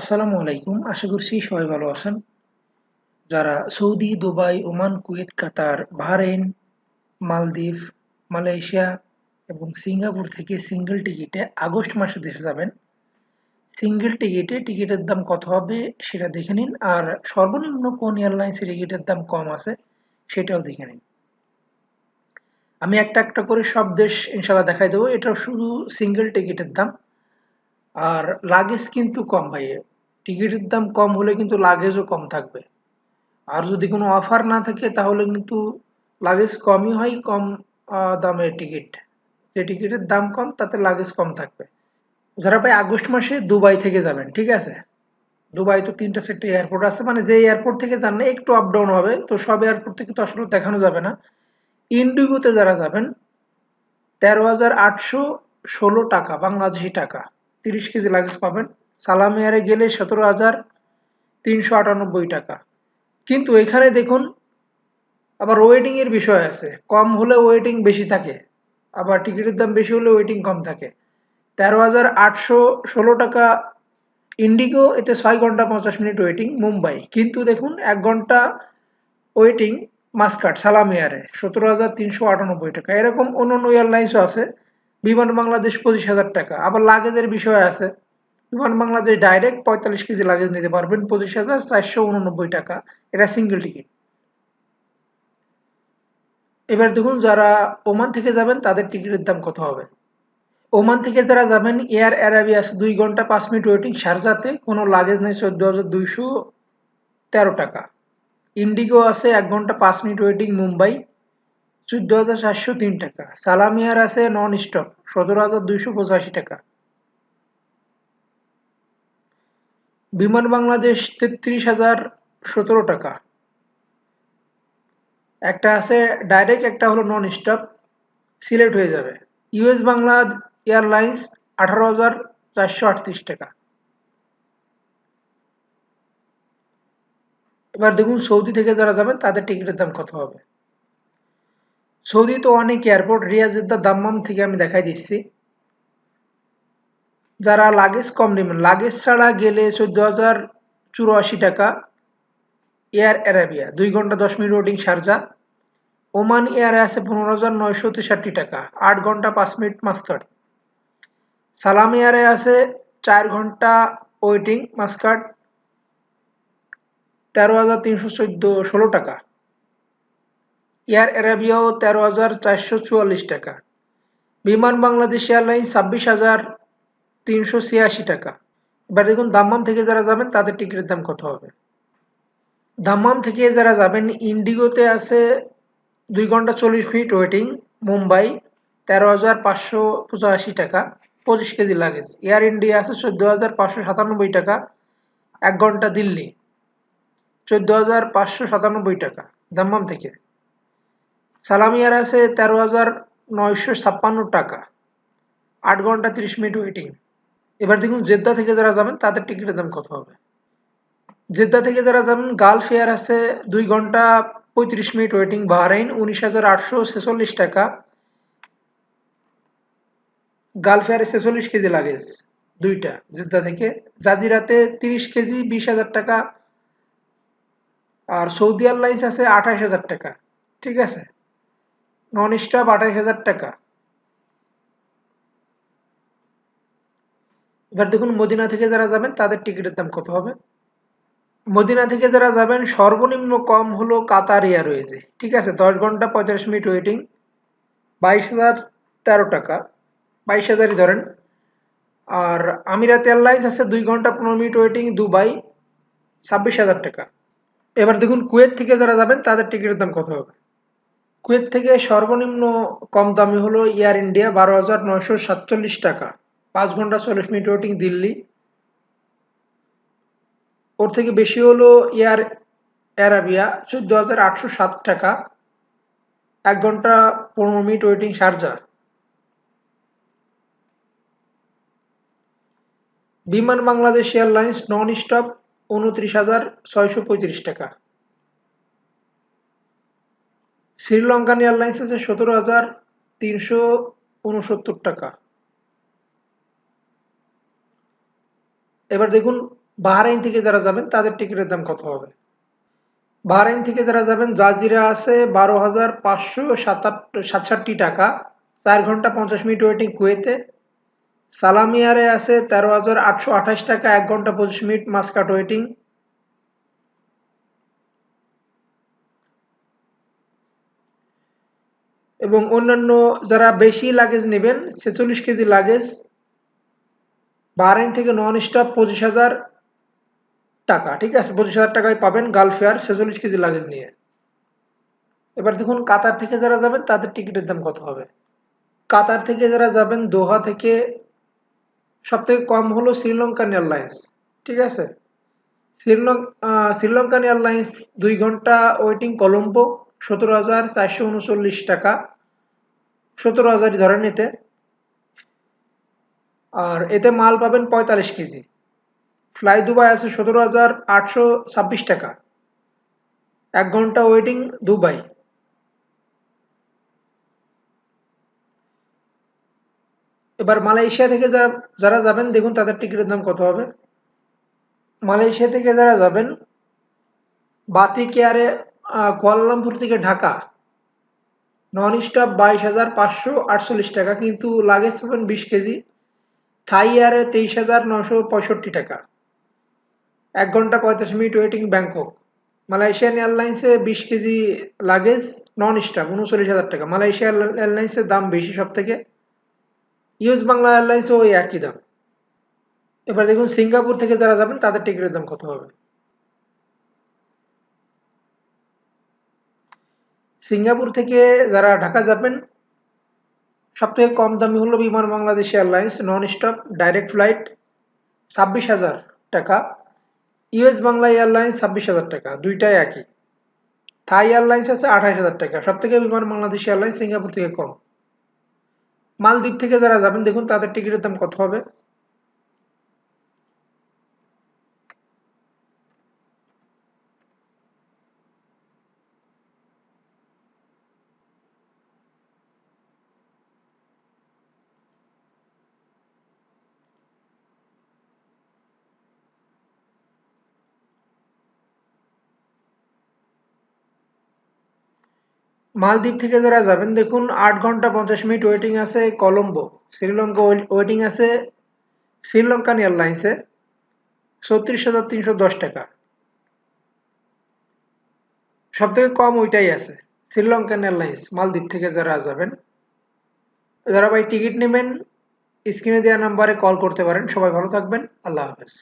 আসসালামু আলাইকুম, আশা করছি সবাই ভালো আছেন। যারা Saudi, Dubai, Oman, Kuwait, Qatar, Bahrain, মালদ্বীপ, মালয়েশিয়া এবং সিঙ্গাপুর থেকে সিঙ্গেল টিকিটে আগস্ট মাসে দেশে যাবেন। সিঙ্গেল টিকিটে টিকিটের দাম কত হবে সেটা দেখে নিন, আর সর্বনিম্ন কোন এয়ারলাইন্সের টিকিটের দাম কম আছে সেটাও দেখে নিন। আমি একটা একটা করে সব দেশ ইনশাল্লাহ দেখাই দেবো। এটা শুধু সিঙ্গেল টিকিটের দাম। আর লাগেজ কিন্তু কম ভাই টিকিটের দাম কম হলে কিন্তু লাগেজও কম থাকবে। আর যদি কোনো অফার না থাকে, তাহলে কিন্তু লাগেজ কমই হয়, কম দামের টিকিট যে টিকিটের দাম কম, তাতে লাগেজ কম থাকবে। যারা ভাই আগস্ট মাসে দুবাই থেকে যাবেন, ঠিক আছে? দুবাই তো তিনটা সেক্টর এয়ারপোর্ট আছে মানে যে এয়ারপোর্ট থেকে যান না, একটু আপ ডাউন হবে। তো সব এয়ারপোর্ট থেকে তো আসলে দেখানো যাবে না। ইন্ডিগোতে যারা যাবেন, তেরো হাজার আটশো ষোলো টাকা, বাংলাদেশি টাকা। তিরিশ কেজি লাগেজ পাবেন। সালাম এয়ারে গেলে সতেরো হাজার তিনশো আটানব্বই টাকা। কিন্তু এখানে দেখুন, আবার ওয়েটিং এর বিষয় আছে। কম হলে ওয়েটিং বেশি থাকে, আবার টিকিটের দাম বেশি হলে ওয়েটিং কম থাকে। তেরো হাজার আটশো ষোলো টাকা ইন্ডিগো, এতে ছয় ঘণ্টা পঞ্চাশ মিনিট ওয়েটিং মুম্বাই। কিন্তু দেখুন, এক ঘণ্টা ওয়েটিং মাস্কাট সালাম এয়ারে সতেরো হাজার তিনশো আটানব্বই টাকা। এরকম অন্য অন্য এয়ারলাইন্সও আছে। বিমান বাংলাদেশ পঁচিশ হাজার টাকা। আবার লাগেজের বিষয় আছে। বিমান বাংলাদেশ ডাইরেক্ট পঁয়তাল্লিশ কেজি লাগেজ নিতে পারবেন, পঁচিশ হাজার চারশো উননব্বই টাকা। এটা সিঙ্গেল টিকিট এবার দেখুন যারা ওমান থেকে যাবেন, তাদের টিকিটের দাম কত হবে? ওমান থেকে যারা যাবেন, এয়ার অ্যারাবিয়া আছে দুই ঘণ্টা পাঁচ মিনিট ওয়েটিং শারজাতে কোনো লাগেজ নেই, চোদ্দ হাজার দুইশো তেরো টাকা। ইন্ডিগো আছে এক ঘণ্টা পাঁচ মিনিট ওয়েটিং মুম্বাই। চোদ্দ হাজার চারশো তিন টাকা। সালামিয়ার আছে নন স্টপ সতেরো হাজার দুইশো পঁচাশি টাকা। বিমান বাংলাদেশ তেত্রিশ হাজার সতেরো টাকা। একটা আছে ডাইরেক্ট একটা হলো নন স্টপ সিলেক্ট হয়ে যাবে। ইউএস বাংলা এয়ারলাইন্স আঠারো হাজার চারশো আটত্রিশ টাকা। এবার দেখুন সৌদি থেকে যারা যাবেন, তাদের টিকিটের দাম কত হবে? সৌদি তো অনেক এয়ারপোর্ট রিয়াজেদ্দা দাম্মাম থেকে আমি দেখাই দিচ্ছি। যারা লাগেজ কম নেবেন লাগেজ ছাড়া গেলে চোদ্দ হাজার চুরাশি টাকা এয়ার অ্যারাবিয়া দুই ঘণ্টা দশ মিনিট ওয়েটিং শারজা ওমান এয়ারে আছে পনেরো হাজার নয়শো তেষট্টি টাকা, আট ঘণ্টা পাঁচ মিনিট মাস্কাট সালাম এয়ারে আছে চার ঘণ্টা ওয়েটিং মাস্কাট তেরো হাজার তিনশো চোদ্দ, ষোলো টাকা। এয়ার অ্যারাবিয়াও তেরো হাজার চারশো চুয়াল্লিশ টাকা। বিমান বাংলাদেশ এয়ারলাইন ছাব্বিশ হাজার তিনশো ছিয়াশি টাকা। এবার দেখুন, দাম্মাম থেকে যারা যাবেন, তাদের টিকিটের দাম কত হবে? দাম্মাম থেকে যারা যাবেন, ইন্ডিগোতে আছে দুই ঘণ্টা চল্লিশ মিনিট ওয়েটিং, মুম্বাই তেরো হাজার পাঁচশো পঁচাশি টাকা, পঁচিশ কেজি লাগেজ। এয়ার ইন্ডিয়া আছে চোদ্দ হাজার পাঁচশো সাতানব্বই টাকা, এক ঘণ্টা দিল্লি, চোদ্দ হাজার পাঁচশো সাতানব্বই টাকা, দাম্মাম থেকে। সালাম এয়ার আছে তেরো হাজার নয়শো ছাপ্পান্ন টাকা। আট ঘণ্টা তিরিশ মিনিট ওয়েটিং এবার দেখুন, জেদ্দা থেকে যারা যাবেন, তাদের টিকিটের দাম কত হবে? জেদ্দা থেকে যারা যাবেন, গালফ এয়ার আছে দুই ঘণ্টা পঁয়ত্রিশ মিনিট ওয়েটিং বাহরাইন উনিশ হাজার আটশো ছেচল্লিশ টাকা। গালফ এয়ারে ছেচল্লিশ কেজি লাগেজ, দুইটা জেদ্দা থেকে। জাজিরাতে তিরিশ কেজি, বিশ হাজার টাকা। আর সৌদি এয়ারলাইন্স আছে আঠাশ হাজার টাকা। ঠিক আছে? নন স্টপ আঠাশ হাজার টাকা। এবার দেখুন, মদিনা থেকে যারা যাবেন, তাদের টিকিটের দাম কত হবে? মদিনা থেকে যারা যাবেন, সর্বনিম্ন কম হলো কাতার এয়ারওয়েজে ঠিক আছে, দশ ঘণ্টা পঁয়তাল্লিশ মিনিট ওয়েটিং বাইশ হাজার তেরো টাকা। বাইশ হাজারই ধরেন। আর আমিরাত এয়ারলাইন্স আছে দুই ঘণ্টা পনেরো মিনিট ওয়েটিং দুবাই, ছাব্বিশ হাজার টাকা। এবার দেখুন, কুয়েত থেকে যারা যাবেন, তাদের টিকিটের দাম কত হবে? কুয়েত থেকে সর্বনিম্ন কম দামি হলো এয়ার ইন্ডিয়া বারো হাজার নয়শো সাতচল্লিশ টাকা। পাঁচ ঘণ্টা চল্লিশ মিনিট ওয়েটিং দিল্লি। ওর থেকে বেশি হলো এয়ার অ্যারাবিয়া, চোদ্দ হাজার আটশো সাত টাকা। এক ঘণ্টা পনেরো মিনিট ওয়েটিং শারজা বিমান বাংলাদেশ এয়ারলাইন্স নন স্টপ উনত্রিশ হাজার ছয়শো পঁয়ত্রিশ টাকা। শ্রীলঙ্কান এয়ারলাইন্স আছে সতেরো হাজার তিনশো উনসত্তর টাকা। এবার দেখুন বাহারাইন থেকে যারা যাবেন, তাদের টিকিটের দাম কত হবে? বাহারাইন থেকে যারা যাবেন জাজিরা আছে বারো হাজার পাঁচশো সাতষট্টি টাকা। চার ঘণ্টা পঞ্চাশ মিনিট ওয়েটিং কুয়েতে। সালামিয়ারে আছে তেরো হাজার আটশো আঠাশ টাকা। এক ঘণ্টা পঁচিশ মিনিট মাসকাট ওয়েটিং এবং অন্যান্য যারা বেশি লাগেজ নেবেন, ছেচল্লিশ কেজি লাগেজ বাহারাইন থেকে নন স্টপ পঁচিশ হাজার টাকা, ঠিক আছে? পঁচিশ হাজার টাকায় পাবেন গালফেয়ার ছেচল্লিশ কেজি লাগেজ নিয়ে। এবার দেখুন, কাতার থেকে যারা যাবেন, তাদের টিকিটের দাম কত হবে? কাতার থেকে যারা যাবেন, দোহা থেকে সব থেকে কম হলো শ্রীলঙ্কান এয়ারলাইন্স ঠিক আছে? শ্রীলঙ্কা শ্রীলঙ্কান এয়ারলাইন্স দুই ঘণ্টা ওয়েটিং কলম্বো সতেরো হাজার চারশো উনচল্লিশ টাকা। সতেরো হাজারই এতে আর এতে মাল পাবেন পঁয়তাল্লিশ কেজি। ফ্লাই দুবাই আছে সতেরো হাজার আটশো ছাব্বিশ টাকা। এক ঘণ্টা ওয়েটিং দুবাই এবার মালয়েশিয়া থেকে যারা যারা যাবেন, দেখুন তাদের টিকিটের দাম কত হবে। মালয়েশিয়া থেকে যারা যাবেন, বাতি কেয়ারে কুয়ালালামপুর থেকে ঢাকা। নন স্টপ বাইশ হাজার পাঁচশো আটচল্লিশ টাকা, কিন্তু লাগেজ পাবেন বিশ কেজি। থাই এয়ারে তেইশ হাজার নশো পঁয়ষট্টি টাকা। এক ঘণ্টা পঁয়তাল্লিশ মিনিট ওয়েটিং ব্যাংকক। মালয়েশিয়ান এয়ারলাইন্সে বিশ কেজি লাগেজ নন স্টপ উনচল্লিশ হাজার টাকা। মালয়েশিয়া এয়ারলাইন্সের দাম বেশি সব থেকে ইউএস বাংলা এয়ারলাইন্সও ওই একই দাম। এবার দেখুন সিঙ্গাপুর থেকে যারা যাবেন, তাদের টিকিটের দাম কত হবে? সিঙ্গাপুর থেকে যারা ঢাকা যাবেন, সবথেকে কম দামি হলো Biman Bangladesh airlines non stop direct flight ছাব্বিশ হাজার টাকা। ইউএস বাংলা এয়ারলাইন্স, ছাব্বিশ হাজার টাকা, দুইটাই একই। থাই এয়ারলাইন্স আছে, আঠাশ হাজার টাকা। সব থেকে বিমান বাংলাদেশ এয়ারলাইন্স সিঙ্গাপুর থেকে কম। মালদ্বীপ থেকে যারা যাবেন, দেখুন তাদের টিকিটের দাম কত হবে। মালদ্বীপ থেকে যারা যাবেন, দেখুন, আট ঘণ্টা পঞ্চাশ মিনিট ওয়েটিং আছে কলম্বো। শ্রীলঙ্কা ওয়েটিং আছে শ্রীলঙ্কান এয়ারলাইন্সে ছত্রিশ হাজার তিনশো দশ টাকা। সব থেকে কম ওইটাই আছে, শ্রীলঙ্কান এয়ারলাইন্স মালদ্বীপ থেকে যারা যাবেন। যারা ভাই টিকিট নেবেন, স্ক্রিনে দেওয়া নাম্বারে কল করতে পারেন। সবাই ভালো থাকবেন। আল্লাহ হাফেজ।